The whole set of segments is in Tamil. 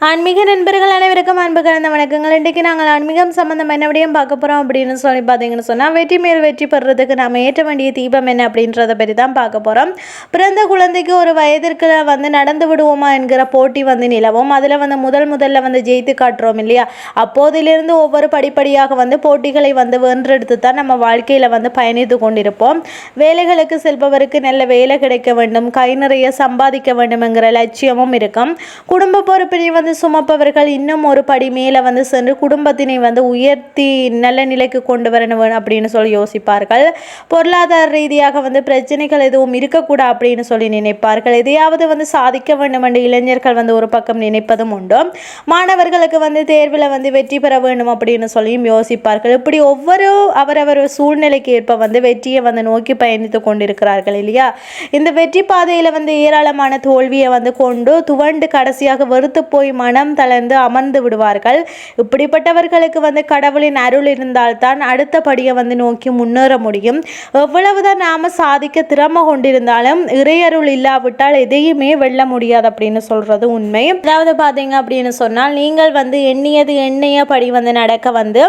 ஆன்மீக நண்பர்கள் அனைவருக்கும் அன்பு கலந்த வணக்கங்கள். இன்றைக்கு நாங்கள் ஆன்மீகம் சம்மந்தம் என்ன பார்க்க போகிறோம் அப்படின்னு சொல்லி பார்த்தீங்கன்னு சொன்னால் வெற்றி மேல் வெற்றி பெறுறதுக்கு நாம் ஏற்ற வேண்டிய தீபம் என்ன அப்படின்றத பற்றி தான் பார்க்க போகிறோம் பிறந்த குழந்தைக்கு ஒரு வயதிற்கு வந்து நடந்து விடுவோமா என்கிற போட்டி வந்து நிலவும். அதில் வந்து முதல் முதல்ல வந்து ஜெயித்து காட்டுறோம் இல்லையா? அப்போதிலிருந்து ஒவ்வொரு படிப்படியாக வந்து போட்டிகளை வந்து வென்றெடுத்து தான் நம்ம வாழ்க்கையில் வந்து பயணித்து கொண்டிருப்போம். வேலைகளுக்கு செல்பவருக்கு நல்ல வேலை கிடைக்க வேண்டும். கை நிறைய சம்பாதிக்க வேண்டும் என்கிற லட்சியமும் இருக்கும். குடும்ப பொறுப்பினை வந்து சுமப்பவர்கள் இன்னும் ஒரு படி மேலே வந்து சென்று குடும்பத்தினை வந்து உயர்த்தி நல்ல நிலைக்கு கொண்டு வரணும் அப்படின்னு சொல்லி யோசிப்பார்கள். பொருளாதார ரீதியாக வந்து பிரச்சனைகள் எதுவும் இருக்கக்கூடாது அப்படின்னு சொல்லி நினைப்பார்கள். எதையாவது வந்து சாதிக்க வேண்டும் என்று இளைஞர்கள் வந்து ஒரு பக்கம் நினைப்பதும் உண்டு. மாணவர்களுக்கு வந்து தேர்வில் வந்து வெற்றி பெற வேண்டும் அப்படின்னு சொல்லியும் யோசிப்பார்கள். இப்படி ஒவ்வொரு அவரவர் சூழ்நிலைக்கு ஏற்ப வந்து வெற்றியை வந்து நோக்கி பயணித்து கொண்டிருக்கிறார்கள் இல்லையா? இந்த வெற்றி பாதையில் வந்து ஏராளமான தோல்வியை வந்து கொண்டு துவண்டு கடைசியாக வெறுத்து போய் மனம் தளர்ந்து அமர்ந்து விடுவார்கள். இப்படிப்பட்டவர்களுக்கு வந்து கடவுளின் அருள் இருந்தால்தான் அடுத்த படியை வந்து நோக்கி முன்னேற முடியும். எவ்வளவுதான் நாம சாதிக்க திறமை கொண்டிருந்தாலும் இறையருள் இல்லாவிட்டால் எதையுமே வெல்ல முடியாது அப்படின்னு சொல்றது உண்மை. அதாவது பார்த்தீங்க அப்படின்னு சொன்னால் நீங்கள் வந்து எண்ணியது எண்ணிய படி வந்து நடக்க வந்து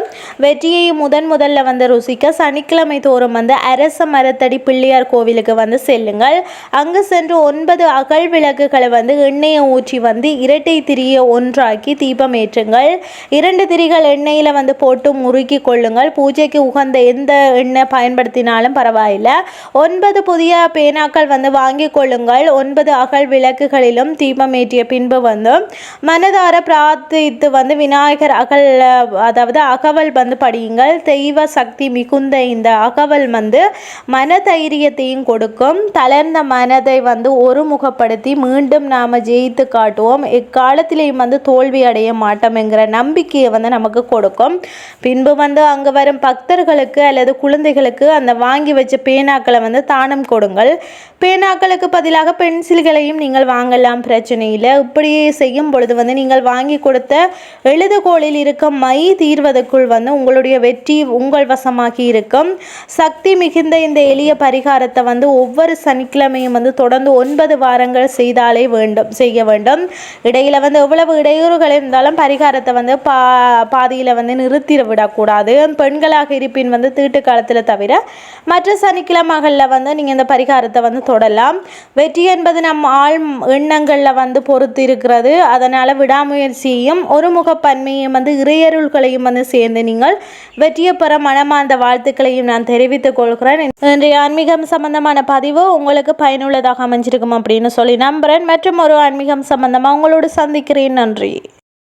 வெற்றியை முதன் முதல்ல வந்து ருசிக்க சனிக்கிழமை தோறும் வந்து அரச மரத்தடி பிள்ளையார் கோவிலுக்கு வந்து செல்லுங்கள். அங்கு சென்று ஒன்பது அகல் விளக்குகளை வந்து எண்ணெயை ஊற்றி வந்து இரட்டை திரிய ஒன்றாக்கி தீபம் ஏற்றுங்கள். இரண்டு திரிகள் எண்ணெயில் வந்து போட்டு முறுக்கி கொள்ளுங்கள். பூஜைக்கு உகந்த எந்த எண்ணெய் பயன்படுத்தினாலும் பரவாயில்லை. ஒன்பது புதிய பேனாக்கள் வந்து வாங்கி கொள்ளுங்கள். ஒன்பது அகல் விளக்குகளிலும் தீபம் ஏற்றிய பின்பு வந்து மனதார பிரார்த்தித்து வந்து விநாயகர் அகல் அதாவது அகவல் வந்து படியுங்கள். தெய்வ சக்தி மிகுந்த இந்த அகவல் வந்து மன தைரியத்தையும் கொடுக்கும். தளர்ந்த மனதை வந்து ஒருமுகப்படுத்தி மீண்டும் நாம் ஜெயித்து காட்டுவோம். எக்காலத்திலேயும் வந்து தோல்வி அடைய மாட்டோம் என்கிற நம்பிக்கையை வந்து நமக்கு கொடுக்கும். பின்பு வந்து அங்கே வரும் பக்தர்களுக்கு அல்லது குழந்தைகளுக்கு அந்த வாங்கி வச்ச பேனாக்களை வந்து தானம் கொடுங்கள். பேனாக்களுக்கு பதிலாக பென்சில்களையும் நீங்கள் வாங்கலாம் பிரச்சனை இல்லை. இப்படி செய்யும் பொழுது வந்து நீங்கள் வாங்கி கொடுத்த எழுதுகோளில் இருக்க மை தீர்வதற்குள் வந்து உங்களுடைய வெற்றி உங்கள் வசமாகி இருக்கும். சக்தி மிகுந்த இந்த எளிய பரிகாரத்தை வந்து ஒவ்வொரு சனிக்கிழமையும் வந்து தொடர்ந்து ஒன்பது வாரங்கள் செய்தாலே வேண்டும் செய்ய வேண்டும். இடையில வந்து எவ்வளவு இடையூறுகள் இருந்தாலும் பரிகாரத்தை வந்து பா பாதியில் வந்து நிறுத்திட விடக்கூடாது. பெண்களாக இருப்பின் வந்து தீட்டு காலத்தில் தவிர மற்ற சனிக்கிழமைகளில் வந்து நீங்கள் இந்த பரிகாரத்தை வந்து தொடரலாம் வெற்றி என்பது நம் ஆள் எண்ணங்களில் வந்து பொறுத்து இருக்கிறது. அதனால் விடாமுயற்சியையும் ஒருமுகப்பன்மையும் வந்து இறையருள்களையும் வந்து சேர்ந்து நீங்கள் வெற்றியை பெற மனமார்ந்த வாழ்த்துக்களையும் நான் தெரிவித்துக் கொள்கிறேன். இன்றைய ஆன்மீகம் சம்பந்தமான பதிவு உங்களுக்கு பயனுள்ளதாக அமைஞ்சிருக்கும் அப்படின்னு சொல்லி நம்புகிறேன் மற்றும் ஒரு ஆன்மீகம் சம்பந்தமாக உங்களோடு சந்திக்கிறேன். நன்றி.